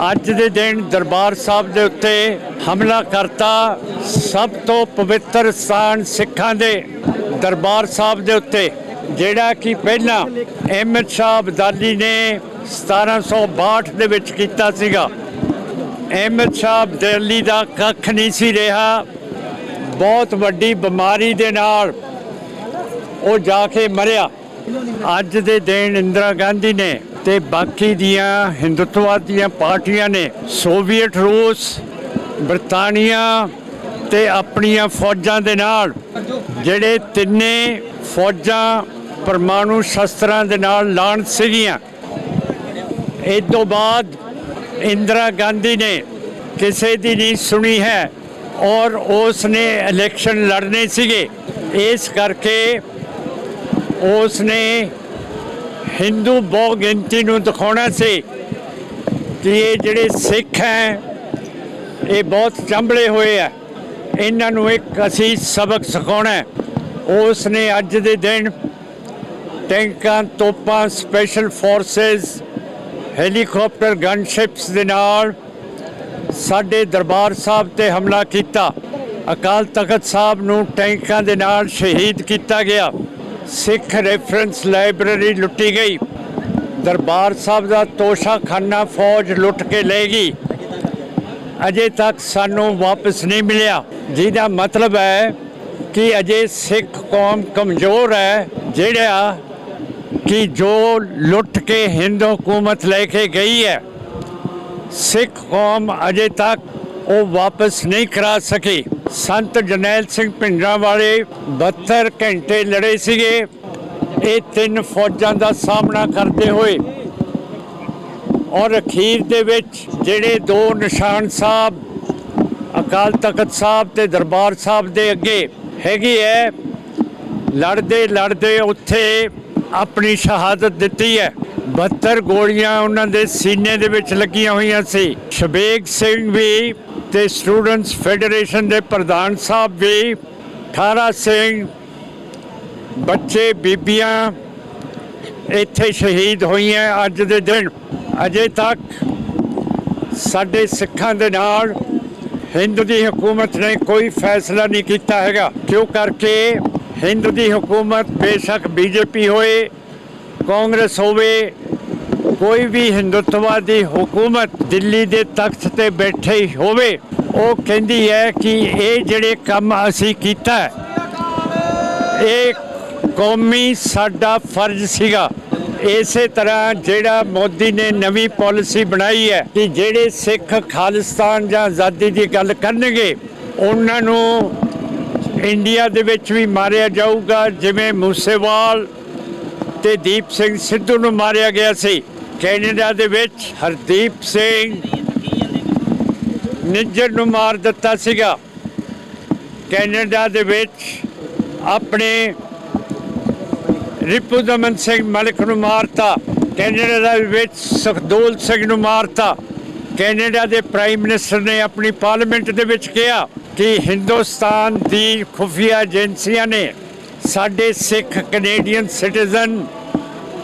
ਅੱਜ ਦੇ ਦਿਨ ਦਰਬਾਰ ਸਾਹਿਬ ਦੇ ਉੱਤੇ ਹਮਲਾ ਕਰਤਾ ਸਭ ਤੋਂ ਪਵਿੱਤਰ ਸਥਾਨ ਸਿੱਖਾਂ ਦੇ ਦਰਬਾਰ ਸਾਹਿਬ ਦੇ ਉੱਤੇ, ਜਿਹੜਾ ਕਿ ਪਹਿਲਾਂ ਅਹਿਮਦ ਸ਼ਾਹ ਅਬਦਾਲੀ ਨੇ 1762 ਦੇ ਵਿੱਚ ਕੀਤਾ ਸੀਗਾ। ਅਹਿਮਦ ਸ਼ਾਹ ਅਬਦਾਲੀ ਦਾ ਕੱਖ ਨਹੀਂ ਸੀ ਰਿਹਾ। ਬਹੁਤ ਵੱਡੀ ਬਿਮਾਰੀ ਦੇ ਨਾਲ ਉਹ ਜਾ ਕੇ ਮਰਿਆ। ਅੱਜ ਦੇ ਦਿਨ ਇੰਦਰਾ ਗਾਂਧੀ ਨੇ ਤੇ ਬਾਕੀ ਦੀਆਂ ਹਿੰਦੂਤਵਾਦ ਦੀਆਂ ਪਾਰਟੀਆਂ ਨੇ ਸੋਵੀਅਤ ਰੂਸ, ਬਰਤਾਨੀਆ ਤੇ ਆਪਣੀਆਂ ਫੌਜਾਂ ਦੇ ਨਾਲ, ਜਿਹੜੇ ਤਿੰਨੇ ਫੌਜਾਂ ਪਰਮਾਣੂ ਸ਼ਸਤਰਾਂ ਦੇ ਨਾਲ ਲਾਣ ਸੀਗੀਆਂ। ਇਸ ਤੋਂ ਬਾਅਦ ਇੰਦਰਾ ਗਾਂਧੀ ਨੇ ਕਿਸੇ ਦੀ ਨਹੀਂ ਸੁਣੀ ਹੈ ਔਰ ਉਸ ਨੇ ਇਲੈਕਸ਼ਨ ਲੜਨੇ ਸੀਗੇ। ਇਸ ਕਰਕੇ ਉਸ ਨੇ ਹਿੰਦੂ ਬਹੁ ਗਿਣਤੀ ਨੂੰ ਦਿਖਾਉਣਾ ਸੀ ਕਿ ਇਹ ਜਿਹੜੇ ਸਿੱਖ ਹੈ, ਇਹ ਬਹੁਤ ਚੰਬਲੇ ਹੋਏ ਆ। ਇਹਨਾਂ ਨੂੰ ਇੱਕ ਅਸੀਂ ਸਬਕ ਸਿਖਾਉਣਾ ਉਸ ਨੇ ਅੱਜ ਦੇ ਦਿਨ ਟੈਂਕਾਂ, ਤੋਪਾਂ ਸਪੈਸ਼ਲ ਫੋਰਸਸ ਹੈਲੀਕਾਪਟਰ ਗਨਸ਼ਿਪਸ ਦੇ ਨਾਲ ਸਾਡੇ ਦਰਬਾਰ ਸਾਹਿਬ ਤੇ ਹਮਲਾ ਕੀਤਾ। ਅਕਾਲ ਤਖਤ ਸਾਹਿਬ ਨੂੰ ਟੈਂਕਾਂ ਦੇ ਨਾਲ ਸ਼ਹੀਦ ਕੀਤਾ ਗਿਆ। ਸਿੱਖ ਰੈਫਰੈਂਸ ਲਾਇਬ੍ਰੇਰੀ ਲੁੱਟੀ ਗਈ। ਦਰਬਾਰ ਸਾਹਿਬ ਦਾ ਤੋਸ਼ਾਖਾਨਾ ਫੌਜ ਲੁੱਟ ਕੇ ਲੈ ਗਈ। ਅਜੇ ਤੱਕ ਸਾਨੂੰ ਵਾਪਸ ਨਹੀਂ ਮਿਲਿਆ। ਜਿਹਦਾ ਮਤਲਬ ਹੈ ਕਿ ਅਜੇ ਸਿੱਖ ਕੌਮ ਕਮਜ਼ੋਰ ਹੈ, ਜਿਹੜਾ ਕਿ ਜੋ ਲੁੱਟ ਕੇ ਹਿੰਦੂ ਹਕੂਮਤ ਲੈ ਕੇ ਗਈ ਹੈ। ਸਿੱਖ ਕੌਮ ਅਜੇ ਤੱਕ ਉਹ ਵਾਪਸ ਨਹੀਂ ਕਰਾ ਸਕੀ। ਸੰਤ ਜਰਨੈਲ ਸਿੰਘ ਭਿੰਡਰਾਂ ਵਾਲੇ 72 ਘੰਟੇ ਲੜੇ ਸੀਗੇ। ਇਹ ਤਿੰਨ ਫੌਜਾਂ ਦਾ ਸਾਹਮਣਾ ਕਰਦੇ ਹੋਏ ਔਰ ਅਖੀਰ ਦੇ ਵਿੱਚ ਜਿਹੜੇ ਦੋ ਨਿਸ਼ਾਨ ਸਾਹਿਬ, ਅਕਾਲ ਤਖਤ ਸਾਹਿਬ ਤੇ ਦਰਬਾਰ ਸਾਹਿਬ ਦੇ ਅੱਗੇ ਹੈਗੀ ਹੈ, ਲੜਦੇ ਲੜਦੇ ਉੱਥੇ ਆਪਣੀ ਸ਼ਹਾਦਤ ਦਿੱਤੀ ਹੈ। 72 ਗੋਲੀਆਂ ਉਹਨਾਂ ਦੇ ਸੀਨੇ ਦੇ ਵਿੱਚ ਲੱਗੀਆਂ ਹੋਈਆਂ ਸੀ। ਸ਼ਬੇਗ ਸਿੰਘ ਵੀ ਤੇ ਸਟੂਡੈਂਟਸ ਫੈਡਰੇਸ਼ਨ ਦੇ ਪ੍ਰਧਾਨ ਸਾਹਿਬ ਵੀ 18 ਸਿੰਘ, ਬੱਚੇ, ਬੀਬੀਆਂ ਇੱਥੇ ਸ਼ਹੀਦ ਹੋਈਆਂ ਅੱਜ ਦੇ ਦਿਨ। ਅਜੇ ਤੱਕ ਸਾਡੇ ਸਿੱਖਾਂ ਦੇ ਨਾਲ ਹਿੰਦ ਦੀ ਹਕੂਮਤ ਨੇ ਕੋਈ ਫੈਸਲਾ ਨਹੀਂ ਕੀਤਾ ਹੈਗਾ। ਕਿਉਂ ਕਰਕੇ ਹਿੰਦ ਦੀ ਹਕੂਮਤ ਬੇਸ਼ੱਕ ਬੀਜੇਪੀ ਹੋਏ, ਕਾਂਗਰਸ ਹੋਵੇ ਕੋਈ ਵੀ ਹਿੰਦੁੱਤਵਾਦੀ ਹਕੂਮਤ ਦਿੱਲੀ ਦੇ ਤਖਤ ਤੇ ਬੈਠੇ ਹੋਵੇ, ਉਹ ਕਹਿੰਦੀ ਹੈ ਕਿ ਇਹ ਜਿਹੜੇ ਕੰਮ ਅਸੀਂ ਕੀਤਾ, ਇਹ ਕੌਮੀ ਸਾਡਾ ਫਰਜ਼ ਸੀਗਾ। ਇਸੇ ਤਰ੍ਹਾਂ ਜਿਹੜਾ ਮੋਦੀ ਨੇ ਨਵੀਂ ਪਾਲਿਸੀ ਬਣਾਈ ਹੈ ਕਿ ਜਿਹੜੇ ਸਿੱਖ ਖਾਲਿਸਤਾਨ ਜਾਂ ਆਜ਼ਾਦੀ ਦੀ ਗੱਲ ਕਰਨਗੇ, ਉਹਨਾਂ ਨੂੰ ਇੰਡੀਆ ਦੇ ਵਿੱਚ ਵੀ ਮਾਰਿਆ ਜਾਊਗਾ, ਜਿਵੇਂ ਮੂਸੇਵਾਲ ਤੇ ਦੀਪ ਸਿੰਘ ਸਿੱਧੂ ਨੂੰ ਮਾਰਿਆ ਗਿਆ ਸੀ। ਕੈਨੇਡਾ ਦੇ ਵਿੱਚ ਹਰਦੀਪ ਸਿੰਘ ਨਿੱਜਰ ਨੂੰ ਮਾਰ ਦਿੱਤਾ ਸੀਗਾ। ਕੈਨੇਡਾ ਦੇ ਵਿੱਚ ਆਪਣੇ ਰਿਪੂ ਦਮਨ ਸਿੰਘ ਮਲਿਕ ਨੂੰ ਮਾਰਤਾ। ਕੈਨੇਡਾ ਦੇ ਵਿੱਚ ਸੁਖਦੂਲ ਸਿੰਘ ਨੂੰ ਮਾਰਤਾ। ਕੈਨੇਡਾ ਦੇ ਪ੍ਰਾਈਮ ਮਿਨਿਸਟਰ ਨੇ ਆਪਣੀ ਪਾਰਲੀਮੈਂਟ ਦੇ ਵਿੱਚ ਕਿਹਾ ਕਿ ਹਿੰਦੁਸਤਾਨ ਦੀ ਖੁਫੀਆ ਏਜੰਸੀਆਂ ਨੇ ਸਾਡੇ ਸਿੱਖ ਕੈਨੇਡੀਅਨ ਸਿਟੀਜ਼ਨ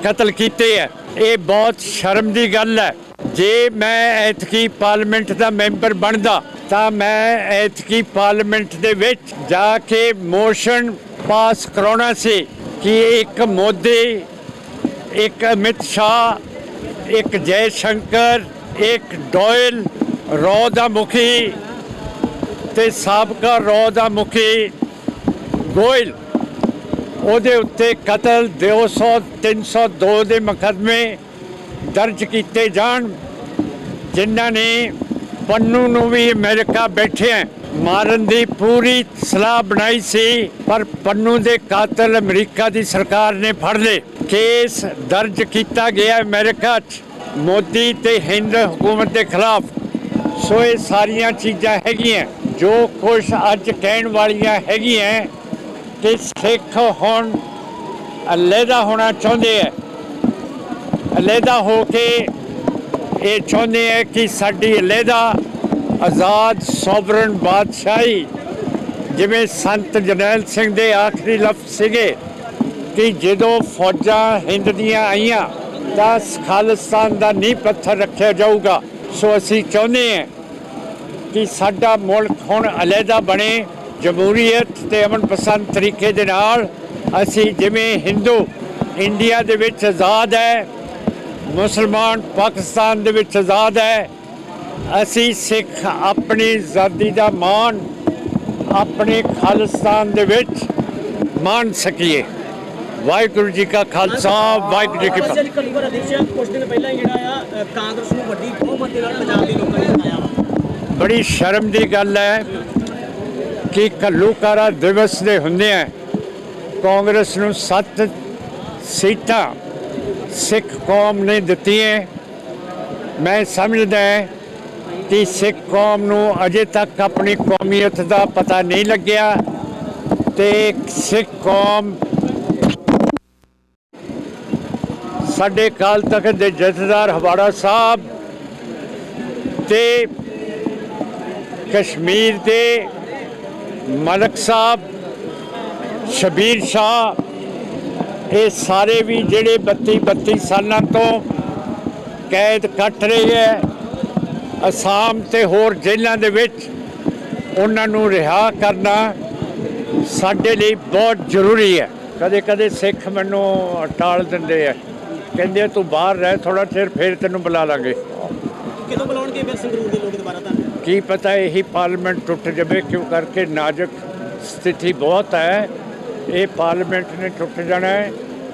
ਕਤਲ ਕੀਤੇ ਹੈ। ਇਹ ਬਹੁਤ ਸ਼ਰਮ ਦੀ ਗੱਲ ਹੈ। ਜੇ ਮੈਂ ਐਤਕੀ ਪਾਰਲੀਮੈਂਟ ਦਾ ਮੈਂਬਰ ਬਣਦਾ, ਤਾਂ ਮੈਂ ਐਤਕੀ ਪਾਰਲੀਮੈਂਟ ਦੇ ਵਿੱਚ ਜਾ ਕੇ ਮੋਸ਼ਨ ਪਾਸ ਕਰਾਉਣਾ ਸੀ ਕਿ ਇੱਕ ਮੋਦੀ, ਇੱਕ ਅਮਿਤ ਸ਼ਾਹ, ਇੱਕ ਜੈ ਸ਼ੰਕਰ ਇੱਕ ਡੋਇਲ ਰੋ ਦਾ ਮੁਖੀ ਤੇ ਸਾਬਕਾ ਰੋ ਦਾ ਮੁਖੀ ਗੋਇਲ ਉਹਦੇ ਉੱਤੇ ਕਤਲ 200 302 ਦੇ ਮੁਕੱਦਮੇ ਦਰਜ ਕੀਤੇ ਜਾਣ, ਜਿਨ੍ਹਾਂ ਨੇ ਪੰਨੂ ਨੂੰ ਵੀ ਅਮਰੀਕਾ ਬੈਠਿਆ ਮਾਰਨ ਦੀ ਪੂਰੀ ਸਲਾਹ ਬਣਾਈ ਸੀ, ਪਰ ਪੰਨੂ ਦੇ ਕਾਤਲ ਅਮਰੀਕਾ ਦੀ ਸਰਕਾਰ ਨੇ ਫੜ ਲਏ। ਕੇਸ ਦਰਜ ਕੀਤਾ ਗਿਆ ਅਮਰੀਕਾ 'ਚ, ਮੋਦੀ ਤੇ ਹਿੰਦ ਹਕੂਮਤ ਦੇ ਖਿਲਾਫ। ਸੋ ਇਹ ਸਾਰੀਆਂ ਚੀਜ਼ਾਂ ਹੈਗੀਆਂ, ਜੋ ਕੁਝ ਅੱਜ ਕਹਿਣ ਵਾਲੀਆਂ ਹੈਗੀਆਂ ਕਿ ਸਿੱਖ ਹੁਣ ਅਲੱਗਾ ਹੋਣਾ ਚਾਹੁੰਦੇ ਹੈ ਅਲੱਗਾ ਹੋ ਕੇ ਇਹ ਚਾਹੁੰਦੇ ਹੈ ਕਿ ਸਾਡੀ ਅਲੱਗਾ ਆਜ਼ਾਦ ਸੋਵਰਨ ਬਾਦਸ਼ਾਹੀ, ਜਿਵੇਂ ਸੰਤ ਜਰਨੈਲ ਸਿੰਘ ਦੇ ਆਖਰੀ ਲਫ਼ਜ਼ ਸੀਗੇ ਕਿ ਜਦੋਂ ਫੌਜਾਂ ਹਿੰਦ ਦੀਆਂ ਆਈਆਂ ਤਾਂ ਖਾਲਿਸਤਾਨ ਦਾ ਨੀਂਹ ਪੱਥਰ ਰੱਖਿਆ ਜਾਊਗਾ। ਸੋ ਅਸੀਂ ਚਾਹੁੰਦੇ ਹਾਂ ਕਿ ਸਾਡਾ ਮੁਲਕ ਹੁਣ ਅਲੱਗਾ ਬਣੇ ਜਮਹੂਰੀਅਤ ਤੇ ਅਮਨ ਪਸੰਦ ਤਰੀਕੇ ਦੇ ਨਾਲ ਅਸੀਂ ਜਿਵੇਂ ਹਿੰਦੂ ਇੰਡੀਆ ਦੇ ਵਿੱਚ ਆਜ਼ਾਦ ਹੈ ਮੁਸਲਮਾਨ ਪਾਕਿਸਤਾਨ ਦੇ ਵਿੱਚ ਆਜ਼ਾਦ ਹੈ ਅਸੀਂ ਸਿੱਖ ਆਪਣੀ ਆਜ਼ਾਦੀ ਦਾ ਮਾਣ ਆਪਣੇ ਖਾਲਿਸਤਾਨ ਦੇ ਵਿੱਚ ਮਾਣ ਸਕੀਏ। ਵਾਹਿਗੁਰੂ ਜੀ ਕਾ ਖਾਲਸਾ ਵਾਹਿਗੁਰੂ ਜੀ ਕੀ ਫਤਿਹ। ਕਲੀ ਵਾਰ ਦੇਖਿਆ ਕੁਝ ਦਿਨ ਪਹਿਲਾਂ ਜਿਹੜਾ ਆ ਕਾਂਗਰਸ ਨੂੰ ਵੱਡੀ ਬਹੁਮਤ ਦੇ ਨਾਲ ਪੰਜਾਬ ਦੇ ਲੋਕਾਂ ਨੇ ਜਿਤਾਇਆ ਬੜੀ ਸ਼ਰਮ ਦੀ ਗੱਲ ਹੈ। ਕਿ ਘੱਲੂਕਾਰਾ ਦਿਵਸ ਦੇ ਹੁੰਦੇ ਆ? ਕਾਂਗਰਸ ਨੂੰ ਸੱਤ ਸੀਟਾਂ ਸਿੱਖ ਕੌਮ ਨੇ ਦਿੱਤੀਆਂ। ਮੈਂ ਸਮਝਦਾ ਕਿ ਸਿੱਖ ਕੌਮ ਨੂੰ ਅਜੇ ਤੱਕ ਆਪਣੀ ਕੌਮੀਅਤ ਦਾ ਪਤਾ ਨਹੀਂ ਲੱਗਿਆ ਤੇ ਸਿੱਖ ਕੌਮ ਸਾਡੇ ਕਾਲ ਤਖ਼ਤ ਦੇ ਜਥੇਦਾਰ ਹਵਾੜਾ ਸਾਹਿਬ ਤੇ ਕਸ਼ਮੀਰ ਦੇ ਮਲਕ ਸਾਹਿਬ ਸ਼ਬੀਰ ਸ਼ਾਹ ਇਹ ਸਾਰੇ ਵੀ ਜਿਹੜੇ 32 32 ਸਾਲਾਂ ਤੋਂ ਕੈਦ ਕੱਟ ਰਹੇ ਹੈ ਅਸਾਮ ਤੇ ਹੋਰ ਜੇਲ੍ਹਾਂ ਦੇ ਵਿੱਚ ਉਹਨਾਂ ਨੂੰ ਰਿਹਾ ਕਰਨਾ ਸਾਡੇ ਲਈ ਬਹੁਤ ਜ਼ਰੂਰੀ ਹੈ। ਕਦੇ ਕਦੇ ਸਿੱਖ ਮੈਨੂੰ ਟਾਲ ਦਿੰਦੇ ਆ ਕਹਿੰਦੇ ਆ, ਤੂੰ ਬਾਹਰ ਰਹਿ ਥੋੜਾ ਚਿਰ ਫਿਰ ਤੈਨੂੰ ਬੁਲਾ ਲਾਂਗੇ। ਕਿਦੋਂ ਬੁਲਾਉਣਗੇ ਫਿਰ ਸੰਗਰੂਰ ਦੇ ਲੋਕ ਦੁਬਾਰਾ ਤੁਹਾਨੂੰ ਕੀ ਪਤਾ ਇਹੀ ਪਾਰਲੀਮੈਂਟ ਟੁੱਟ ਜਾਵੇ ਕਿਉਂ ਕਰਕੇ ਨਾਜ਼ੁਕ ਸਥਿਤੀ ਬਹੁਤ ਹੈ। ਇਹ ਪਾਰਲੀਮੈਂਟ ਨੇ ਟੁੱਟ ਜਾਣਾ ਹੈ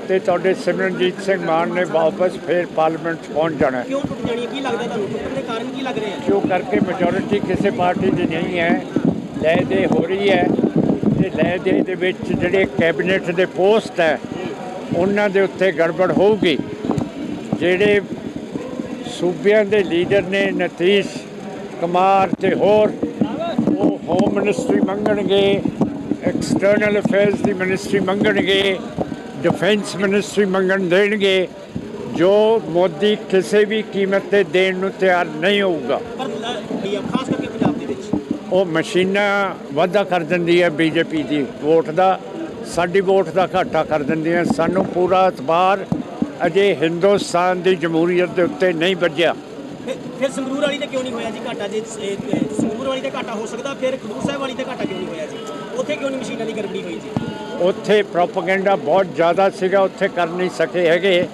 ਤੇ ਤੁਹਾਡੇ ਸਿਮਰਨਜੀਤ ਸਿੰਘ ਮਾਨ ਨੇ ਵਾਪਸ ਫਿਰ ਪਾਰਲੀਮੈਂਟ 'ਚ ਪਹੁੰਚ ਜਾਣਾ ਹੈ। ਕਿਉਂ ਟੁੱਟ ਜਾਣੀ ਹੈ? ਕੀ ਲੱਗਦਾ ਤੁਹਾਨੂੰ? ਟੁੱਟਣ ਦੇ ਕਾਰਨ ਕੀ ਲੱਗ ਰਹੇ ਆ ਕਿਉਂ ਕਰਕੇ ਮੈਜੋਰਿਟੀ ਕਿਸੇ ਪਾਰਟੀ ਦੀ ਨਹੀਂ ਹੈ? ਲੈ ਦੇ ਹੋ ਰਹੀ ਹੈ ਤੇ ਲੈ ਦੇ ਦੇ ਵਿੱਚ ਜਿਹੜੇ ਕੈਬਨਿਟ ਦੇ ਪੋਸਟ ਹੈ ਉਹਨਾਂ ਦੇ ਉੱਤੇ ਗੜਬੜ ਹੋਊਗੀ। ਜਿਹੜੇ ਸੂਬਿਆਂ ਦੇ ਲੀਡਰ ਨੇ ਨਤੀਸ਼ ਕੁਮਾਰ ਤੇ ਹੋਰ ਉਹ ਹੋਮ ਮਿਨਿਸਟਰੀ ਮੰਗਣਗੇ ਐਕਸਟਰਨਲ ਅਫੇਅਰਸ ਦੀ ਮਿਨਿਸਟਰੀ ਮੰਗਣਗੇ ਡਿਫੈਂਸ ਮਿਨਿਸਟਰੀ ਮੰਗਣ ਦੇਣਗੇ ਜੋ ਮੋਦੀ ਕਿਸੇ ਵੀ ਕੀਮਤ ਤੇ ਦੇਣ ਨੂੰ ਤਿਆਰ ਨਹੀਂ ਹੋਊਗਾ। ਪਰ ਖਾਸ ਕਰਕੇ ਪੰਜਾਬ ਦੇ ਵਿੱਚ? ਉਹ ਮਸ਼ੀਨਾਂ ਵਾਧਾ ਕਰ ਦਿੰਦੀ ਹੈ ਬੀਜੇਪੀ ਦੀ ਵੋਟ ਦਾ ਸਾਡੀ ਵੋਟ ਦਾ ਘਾਟਾ ਕਰ ਦਿੰਦੀ ਹੈ। ਸਾਨੂੰ ਪੂਰਾ ਇਤਬਾਰ ਅਜੇ ਹਿੰਦੁਸਤਾਨ ਦੀ ਜਮਹੂਰੀਅਤ ਦੇ ਉੱਤੇ ਨਹੀਂ ਵੱਜਿਆ। ਫਿਰ- ਸੰਗਰੂਰ ਵਾਲੀ ਤੇ ਕਿਉਂ ਨਹੀਂ ਹੋਇਆ ਜੀ ਘਾਟਾ? ਜੇ ਸੰਗਰੂਰ ਵਾਲੀ ਤੇ ਘਾਟਾ ਹੋ ਸਕਦਾ ਫਿਰ ਖਡੂਰ ਸਾਹਿਬ ਵਾਲੀ ਤੇ ਘਾਟਾ ਕਿਉਂ ਨਹੀਂ ਹੋਇਆ ਜੀ? ਉੱਥੇ ਕਿਉਂ ਨਹੀਂ ਮਸ਼ੀਨਾਂ ਦੀ ਗੜਬੜੀ ਹੋਈ ਜੀ? ਉੱਥੇ ਪ੍ਰੋਪਗੈਂਡਾ ਬਹੁਤ ਜ਼ਿਆਦਾ ਸੀਗਾ ਉੱਥੇ ਕਰ ਨਹੀਂ ਸਕੇ ਹੈਗੇ।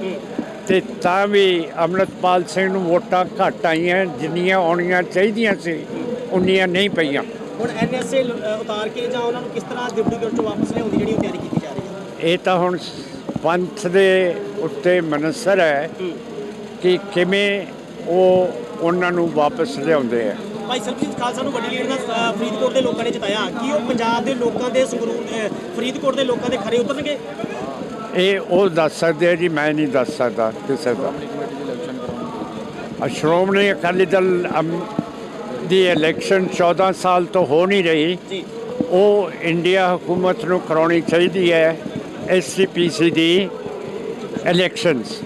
ਤੇ ਤਾਂ ਵੀ ਅੰਮ੍ਰਿਤਪਾਲ ਸਿੰਘ ਨੂੰ ਵੋਟਾਂ ਘੱਟ ਆਈਆਂ ਜਿੰਨੀਆਂ ਆਉਣੀਆਂ ਚਾਹੀਦੀਆਂ ਸੀ ਉਨੀਆਂ ਨਹੀਂ ਪਈਆਂ। ਹੁਣ ਐਨਐਸਏ ਉਤਾਰ ਕੇ ਜਾਂ ਉਹਨਾਂ ਨੂੰ ਕਿਸ ਤਰ੍ਹਾਂ ਡਿਪਟੀ ਚੋਂ ਵਾਪਸ ਲਿਆਉਣ ਦੀ ਜਿਹੜੀ ਤਿਆਰੀ ਕੀਤੀ ਜਾ ਰਹੀ ਹੈ? ਇਹ ਤਾਂ ਹੁਣ ਪੰਥ ਦੇ ਉੱਤੇ ਮਨਸਰ ਹੈ। ਕਿ ਕਿਵੇਂ ਉਹ ਉਹਨਾਂ ਨੂੰ ਵਾਪਸ ਲਿਆਉਂਦੇ ਆ। ਭਾਈ ਸਰਬਜੀਤ ਖਾਲਸਾ ਨੂੰ ਵੱਡੀ ਲੀਡ ਅ, ਫਰੀਦਕੋਟ ਦੇ ਲੋਕਾਂ ਨੇ ਜਿਤਾਇਆ। ਕੀ ਉਹ ਪੰਜਾਬ ਦੇ ਲੋਕਾਂ ਦੇ ਸੰਗਰੂਰ ਫਰੀਦਕੋਟ ਦੇ ਲੋਕਾਂ ਦੇ ਖਰੇ ਉਤਰਨਗੇ? ਇਹ ਉਹ ਦੱਸ ਸਕਦੇ ਆ ਜੀ ਮੈਂ ਨਹੀਂ ਦੱਸ ਸਕਦਾ ਕਿਸੇ ਦਾ। ਸ਼੍ਰੋਮਣੀ ਅਕਾਲੀ ਦਲ ਦੀ ਇਲੈਕਸ਼ਨ 14 ਸਾਲ ਤੋਂ ਹੋ ਨਹੀਂ ਰਹੀ। ਉਹ ਇੰਡੀਆ ਹਕੂਮਤ ਨੂੰ ਕਰਾਉਣੀ ਚਾਹੀਦੀ ਹੈ ਐਸਸੀਪੀਸੀ ਦੀ ਇਲੈਕਸ਼ਨਸ